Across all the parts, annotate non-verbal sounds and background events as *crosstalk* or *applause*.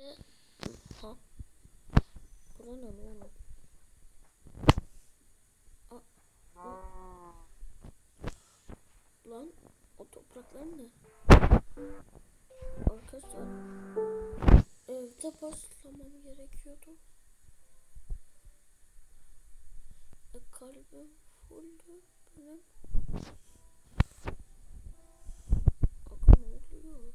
Ha. Bura ne aa. Lan o topraklar ne? Arkadaşlar evde başlamam gerekiyordu. E, kalbim fulldü benim. Aga ne oluyor?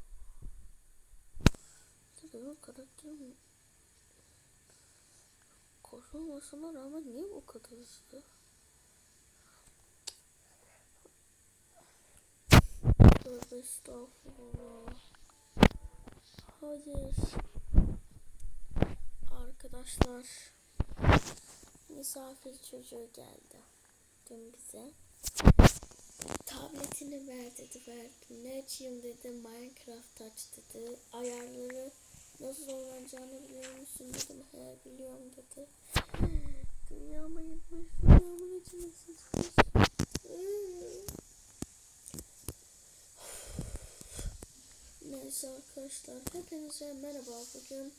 Benim karakterim koşulmasına rağmen niye bu kadar hızlı? Tövbe estağfurullah. Hayır. Arkadaşlar misafir çocuğu geldi. Dün bize. Tabletini ver dedi verdim. Ne açayım dedi. Minecraft aç dedi. Ayarları nasıl oynanacağını biliyor musun dedim. He biliyorum dedi. Dünyama gitmiş. İçine sıçmış. Neyse arkadaşlar hepinize merhaba bugün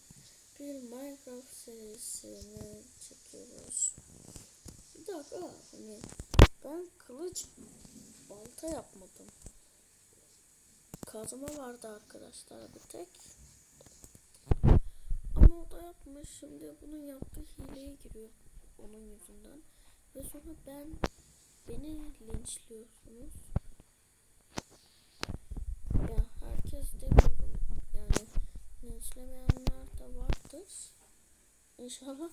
bir Minecraft serisini çekiyoruz. Bir dakika hani ben kılıç balta yapmadım. Kazma vardı arkadaşlar bir tek. Ama o da yapmış şimdi bunun yaptığı hileye giriyor onun yüzünden. Ve sonra ben beni linçliyorsunuz. Ya herkes demiyorum. Yani linçlemeyenler de vardır. İnşallah.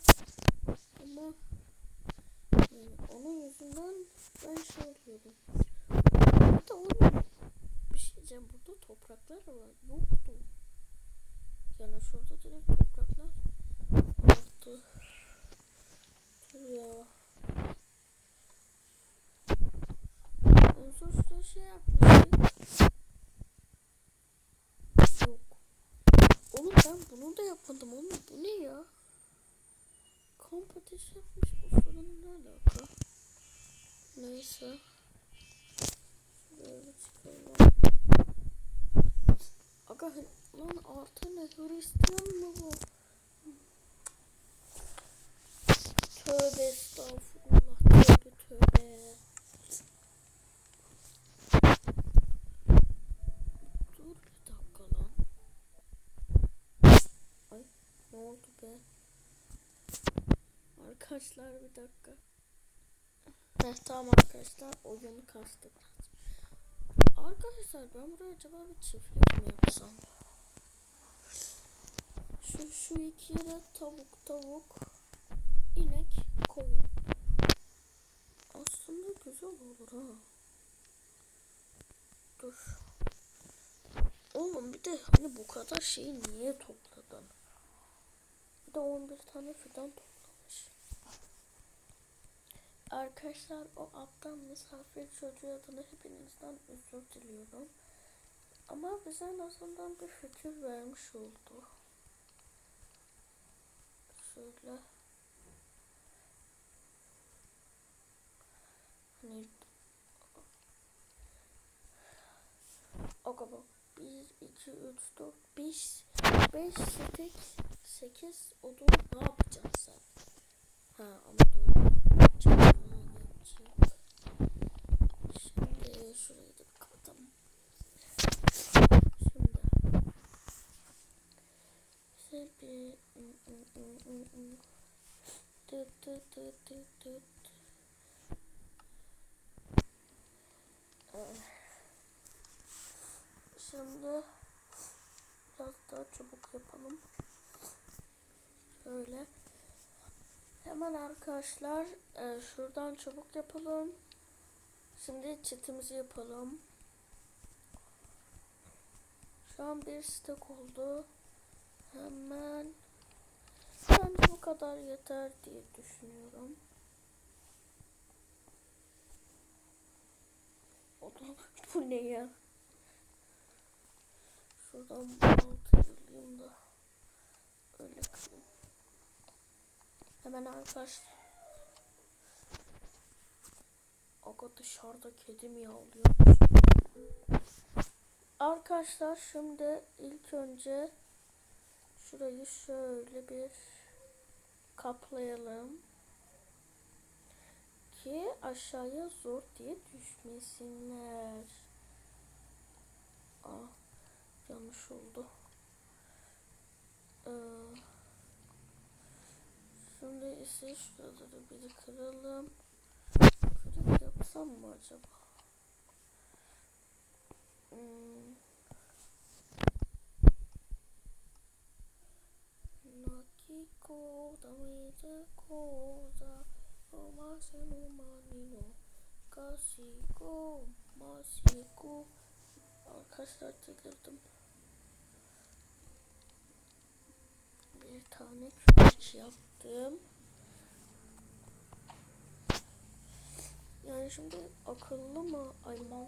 Ama yani onun yüzünden ben şey oluyorum. De oğlum bir şey diyeceğim. Burada topraklar var. Yoktu. Yani şurada direkt topraklar. Dur ya. En son şey yapmıştık. Yok. Oğlum ben bunu da yapmadım oğlum. Bu ne ya? Kamp ateşi yapmış bu fırın ne alaka? Neyse. Bir çıkalım. Aga lan altı ne? Hristiyan mı bu? Tövbe estağfurullah. Tövbe tövbe. Dur bir dakika lan. Ay ne oldu be? Arkadaşlar bir dakika. Heh, tamam arkadaşlar oyunu kastı biraz. Arkadaşlar ben buraya acaba bir çiftlik mi yapsam? Şu, şu iki yere tavuk tavuk inek koyun. Aslında güzel olur ha. Dur. Oğlum bir de hani bu kadar şeyi niye topladın? Bir de 11 tane fidan toplamış. Arkadaşlar o aptal misafir çocuğu adına hepinizden özür diliyorum. Ama bize en azından bir fikir vermiş oldu. Şöyle. Hani Aga bak 1, 2, 3, 4, 5 5 stek 8 odun ne yapacaksın sen? Ha ama doğru. Şimdi şurayı da kapatalım. Şimdi. Bize bir tıt tıt tıt tıt. Ah. Şimdi biraz daha çabuk yapalım. Şöyle. Hemen arkadaşlar e, şuradan çabuk yapalım. Şimdi çitimizi yapalım. Şu an bir stek oldu. Hemen bence bu kadar yeter diye düşünüyorum. O da *laughs* bu ne ya? Şuradan baltayı da öyle kırayım. Hemen arkadaşlar. Aga dışarıda kedi miyavlıyor. Arkadaşlar şimdi ilk önce şurayı şöyle bir kaplayalım ki aşağıya zor diye düşmesinler. Aa, yanlış oldu. Ee, ise şuraları bir kıralım. Kırık yapsam mı acaba? Hmm. Nakiko damite koza Omase no mani no Kasiko Masiko Arkadaşlar delirdim. Bir tane küreç yaptım. Yani şimdi akıllı mı? Ay man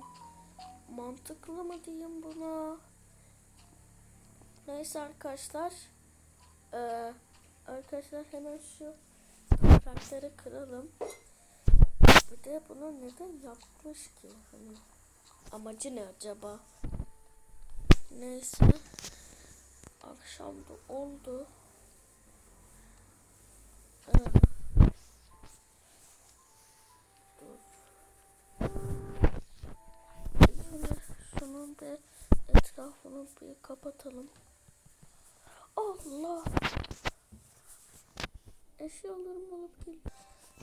mantıklı mı diyeyim buna? Neyse arkadaşlar. Ee, arkadaşlar hemen şu toprakları kıralım. Bir de bunu neden yapmış ki? Hani amacı ne acaba? Neyse. Akşam da oldu. Ee, şunun bir etrafını bir kapatalım. Allah! Eşyalarımı alıp gel.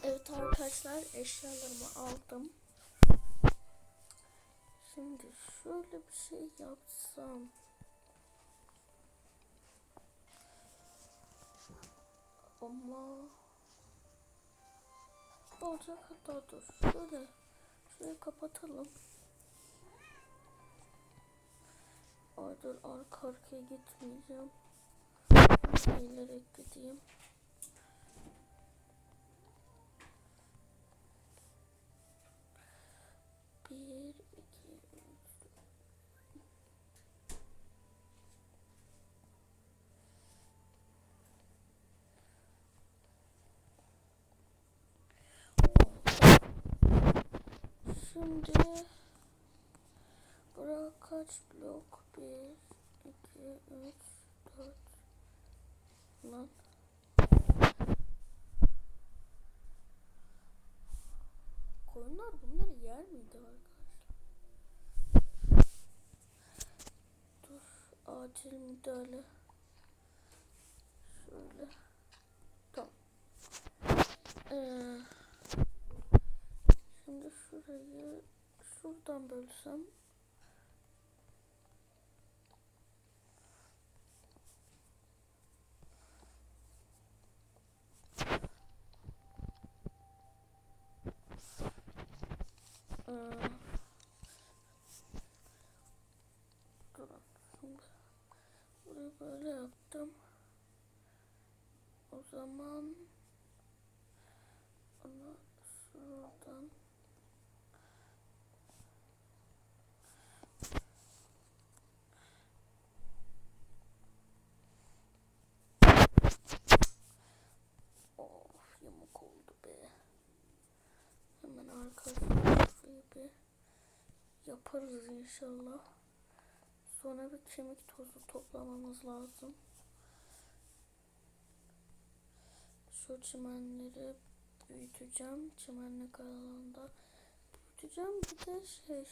Evet arkadaşlar eşyalarımı aldım. Şimdi şöyle bir şey yapsam. Ama olacak hatta dur. Şöyle şurayı kapatalım. Ay dur arka arkaya gitmeyeceğim. Eğilerek gideyim. Bir, iki, üç. Şimdi kaç blok? Bir, iki, üç, dört. Lan. Koyunlar bunları yer miydi arkadaşlar? Dur acil müdahale. Şöyle. Tamam. Ee, şimdi şurayı şuradan bölsem. Ee, durun. Şimdi burayı böyle yaptım. O zaman onu şuradan Of yamuk oldu be. Hemen arkasına şurayı bir yaparız inşallah. Sonra bir kemik tozu toplamamız lazım. Şu çimenleri büyüteceğim. Çimenlik alanda büyüteceğim. Bir de şey...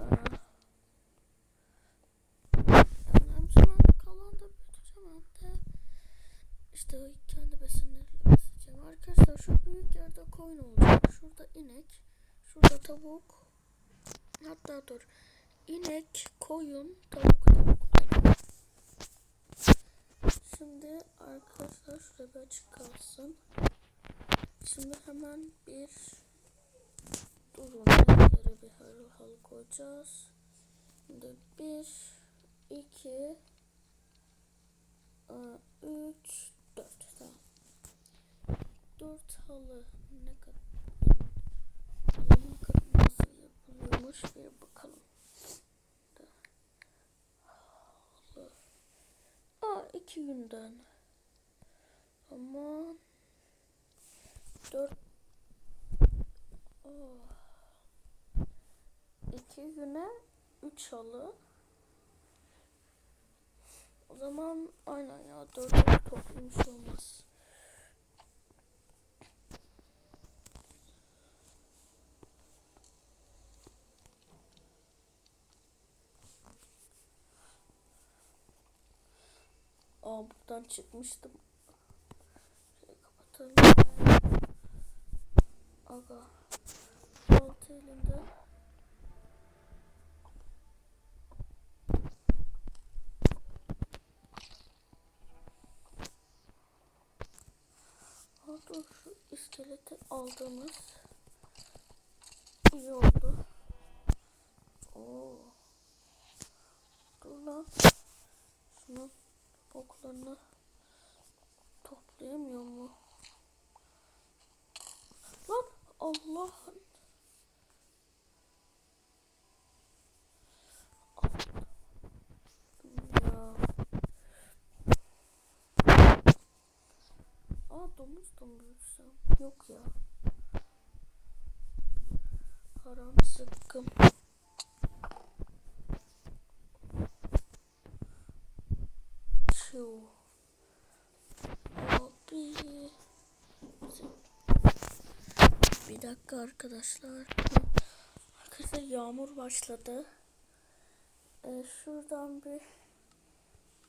Aa, işte kendi besinleriyle besleyeceğim. Arkadaşlar şu büyük yerde koyun olacak. Şurada inek. Şurada tavuk. Hatta dur. İnek, koyun, tavuk, tavuk. Şimdi arkadaşlar şurada bir açık kalsın. Şimdi hemen bir durun. Yerlere bir hal hal koyacağız. Şimdi bir, iki, aa, üç, dört. Tamam. Dört halı ne kadar yapılıyormuş bir bakalım. Halı. Aa iki günden. Aman. Dört. Oh. İki güne üç halı. zaman aynen ya dört toplamış olmaz. Aa buradan çıkmıştım. Şöyle kapatalım. Aga. Altı elinde. Aa, şu iskeleti aldığımız iyi. Oo. Dur lan. Şunun boklarını toplayamıyor mu? Lan Allah'ım. Ya. Aa domuz büyütsem? Yok ya. Haram sıkkım. Şu. Abi. Bir dakika arkadaşlar. Arkadaşlar yağmur başladı. Ee, şuradan bir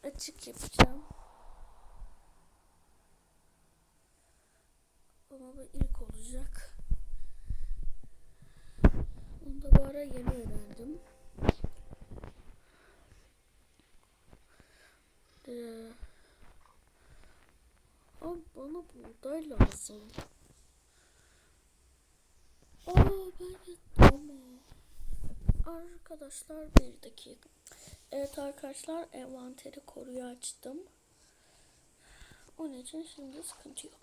açık yapacağım. Ama bu ilk olacak. Onu da bu ara yeni öğrendim. Ee, abi bana buğday lazım. Aa ben tamam. Arkadaşlar bir dakika. Evet arkadaşlar envanteri koruyu açtım. Onun için şimdi sıkıntı yok.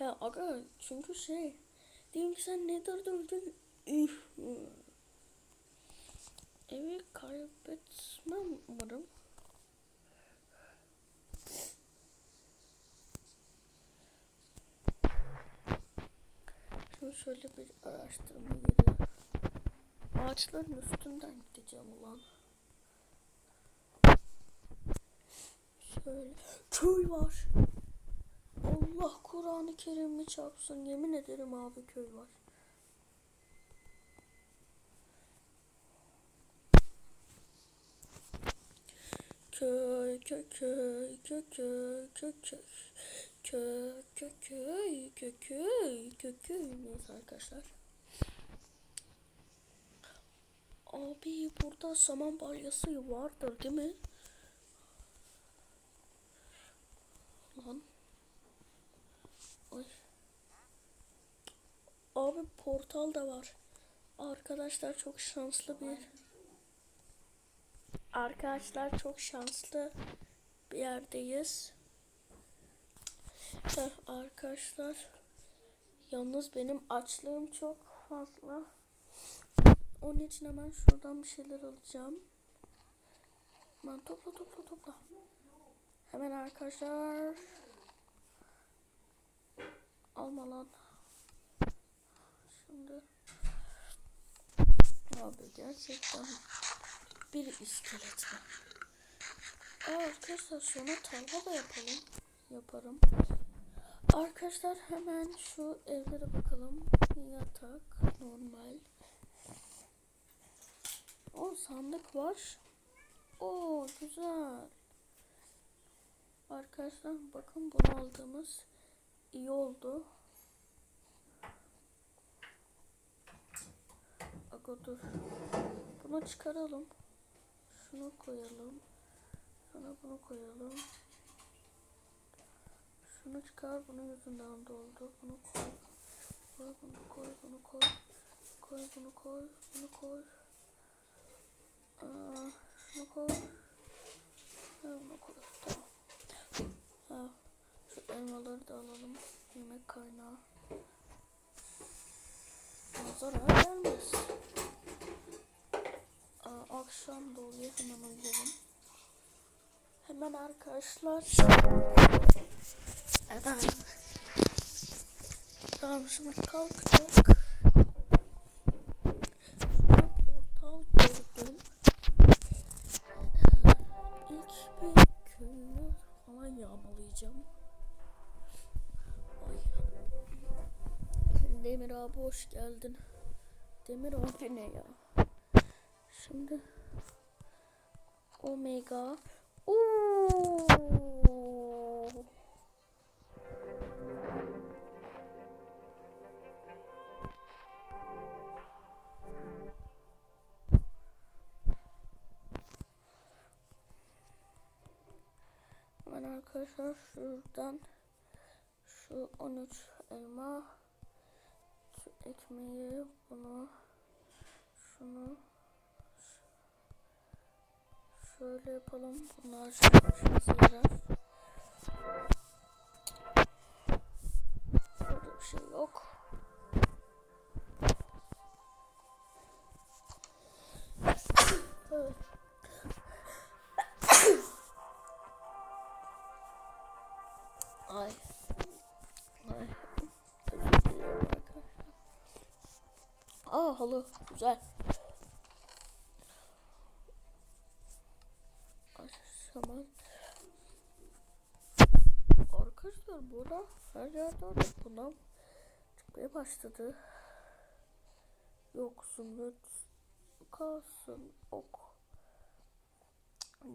Ya aga çünkü şey diyelim ki sen ne durdurdun Üf. Evi kaybetmem umarım. Şimdi şöyle bir araştırma yeri. Ağaçların üstünden gideceğim ulan. Şöyle köy var. Allah Kur'an-ı Kerim'i çarpsın. Yemin ederim abi köy var. Köy köy köy köy köy köy köy köy köy köy köy köy köy köy neyse arkadaşlar. Abi burada saman balyası vardır değil mi? Lan. Ay. Abi portal da var. Arkadaşlar çok şanslı bir Arkadaşlar çok şanslı bir yerdeyiz. Arkadaşlar yalnız benim açlığım çok fazla. Onun için hemen şuradan bir şeyler alacağım. Hemen topla topla topla. Hemen arkadaşlar. Alma lan. Şimdi. Abi gerçekten bir iskelet? Aa, arkadaşlar sonra tarla da yapalım. Yaparım. Arkadaşlar hemen şu evlere bakalım. Yatak normal. O sandık var. Oo güzel. Arkadaşlar bakın bunu aldığımız iyi oldu. Aga dur. Bunu çıkaralım. Şunu koyalım. Sonra bunu koyalım. Şunu çıkar. Bunun yüzünden doldu. Bunu koy. Koy bunu koy. Bunu koy. Koy bunu koy. Bunu koy. Aa, şunu koy. Bunu koy. Tamam. Ha, şu elmaları da alalım. Yemek kaynağı. Zarar gelmez. Aa, akşam da oluyor hemen uyuyalım. Hemen arkadaşlar. Hemen. Tamam şimdi kalktık. Portal gördüm. İlk bir köyü falan yağmalayacağım. Ay. Demir abi hoş geldin. Demir abi ne ya? Şimdi Omega ben arkadaşlar şuradan şu 13 elma şu ekmeği bunu şunu şöyle yapalım bunlar yarar burada bir şey yok. Ay. Ay. Aa halı. Güzel. Tamam. Arkadaşlar burada her yerden bundan çıkmaya başladı. Yok zümrüt kalsın ok.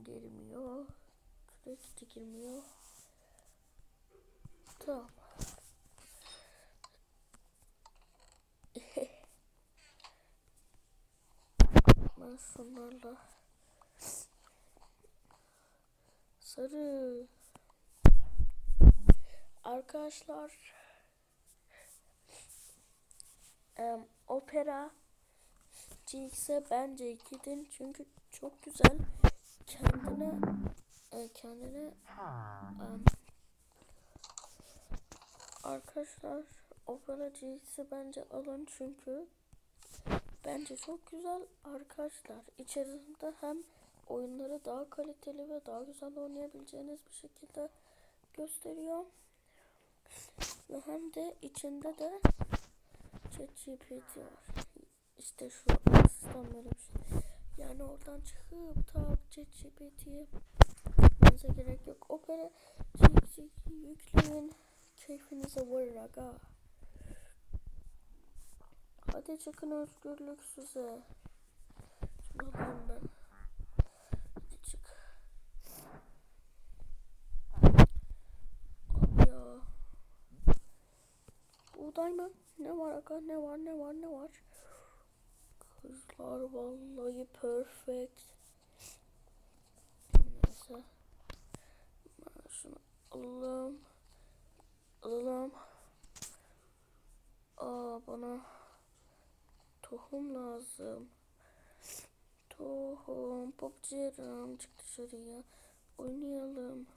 Girmiyor. Sürekli girmiyor. Tamam. *laughs* ben sarı arkadaşlar em, opera GX'e bence gidin çünkü çok güzel kendine e, kendine em, Arkadaşlar Opera GX'i bence alın çünkü bence çok güzel arkadaşlar. İçerisinde hem oyunları daha kaliteli ve daha güzel oynayabileceğiniz bir şekilde gösteriyor. Ve hem de içinde de ChatGPT var. İşte şu asistan böyle bir şey. Yani oradan çıkıp ta ChatGPT'ye gitmenize gerek yok. Opera GX'i yükleyin. Keyfinize varır aga. Hadi çıkın özgürlük size. Alayım ben. Hadi çık. Abi ya. Buğday mı? Ne var aga? Ne var? Ne var? Ne var? Kızlar vallahi perfect. Neyse. Ben şunu alalım alalım. Aa bana tohum lazım. Tohum. Popçerim çık dışarıya. Oynayalım.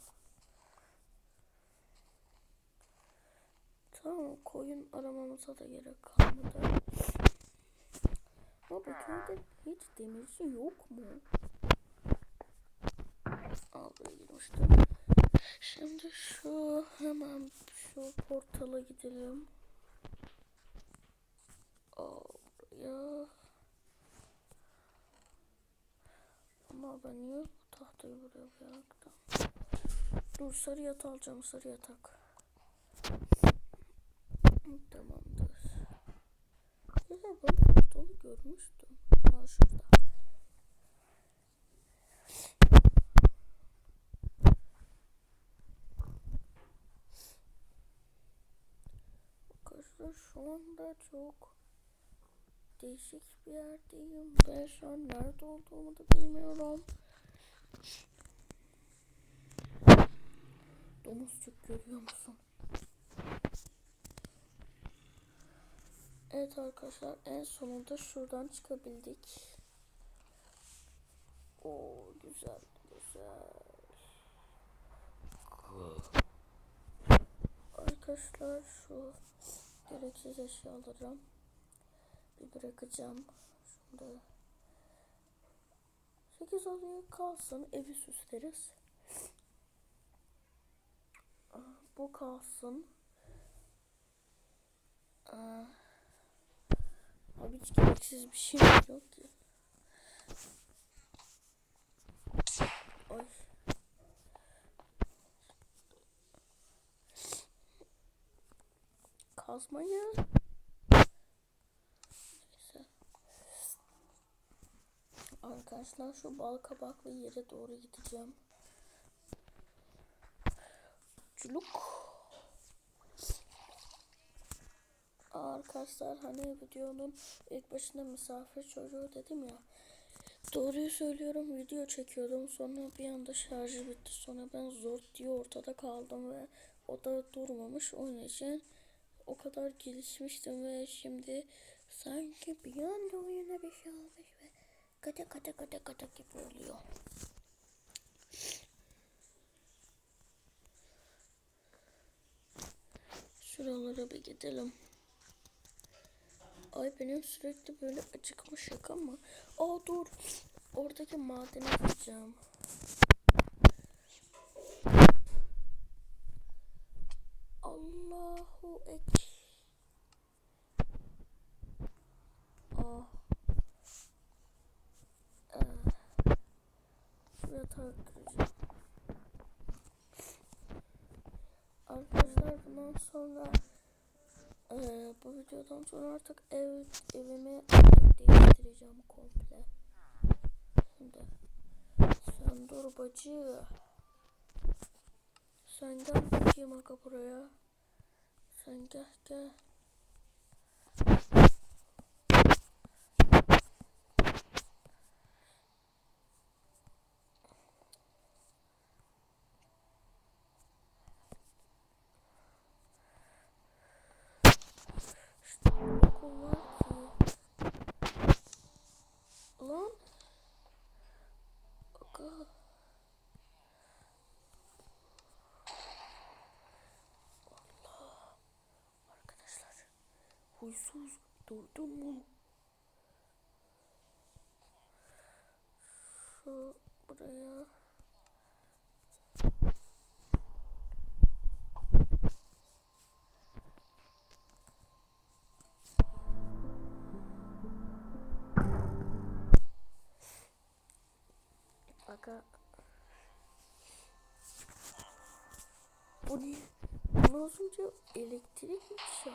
Tamam koyun aramamıza da gerek kalmadı. Ama bu köyde hiç demirci yok mu? Aa buraya girmiştim. Şimdi şu hemen şu portala gidelim. Oraya. Ama ben niye bu tahtayı buraya bıraktım? Dur sarı yatak alacağım sarı yatak. Tamamdır. Ya ben portalı görmüştüm. Aa şurada. Arkadaşlar şu anda çok değişik bir yerdeyim. Ben şu an nerede olduğumu da bilmiyorum. Domuzcuk görüyor musun? Evet arkadaşlar en sonunda şuradan çıkabildik. Oo güzel güzel. Arkadaşlar şu gereksiz eşyaları bir bırakacağım. Şunda 8 oluyor kalsın evi süsleriz. Aa, Bu kalsın. Aa, hiç gereksiz bir şey yok ya. Oy. Kazma ya. Arkadaşlar şu bal kabaklı yere doğru gideceğim. Culuk. Arkadaşlar hani videonun ilk başında misafir çocuğu dedim ya. Doğruyu söylüyorum video çekiyordum sonra bir anda şarjı bitti sonra ben zor diye ortada kaldım ve o da durmamış onun için o kadar gelişmiştim ve şimdi sanki bir anda oyuna bir şey olmuş ve kata kata kata kata gibi oluyor. Şuralara bir gidelim. Ay benim sürekli böyle acıkmışık ama. Aa dur. Oradaki madene gideceğim. Allahu Ekber. Ah. Taktıracağım. Arkadaşlar bundan sonra videodan sonra artık ev evimi değiştireceğim komple. Şimdi sen dur bacı. Sen gel bakayım aga buraya. Sen gel gel. İşte okul var ki. Lan. Aga. Allah. Arkadaşlar. Huysuz durdun mu? Şu buraya. Ne? Bunu az önce elektrik mi şey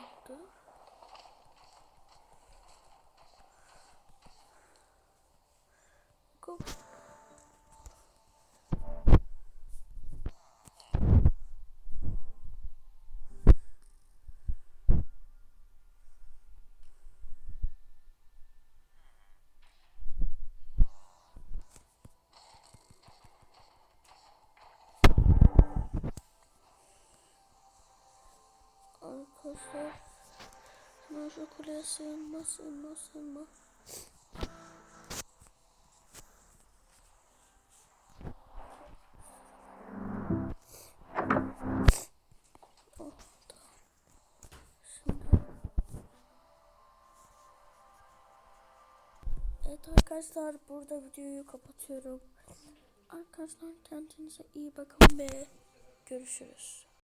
Oh, tamam. Şimdi. Evet arkadaşlar burada videoyu kapatıyorum. Arkadaşlar kendinize iyi bakın ve görüşürüz.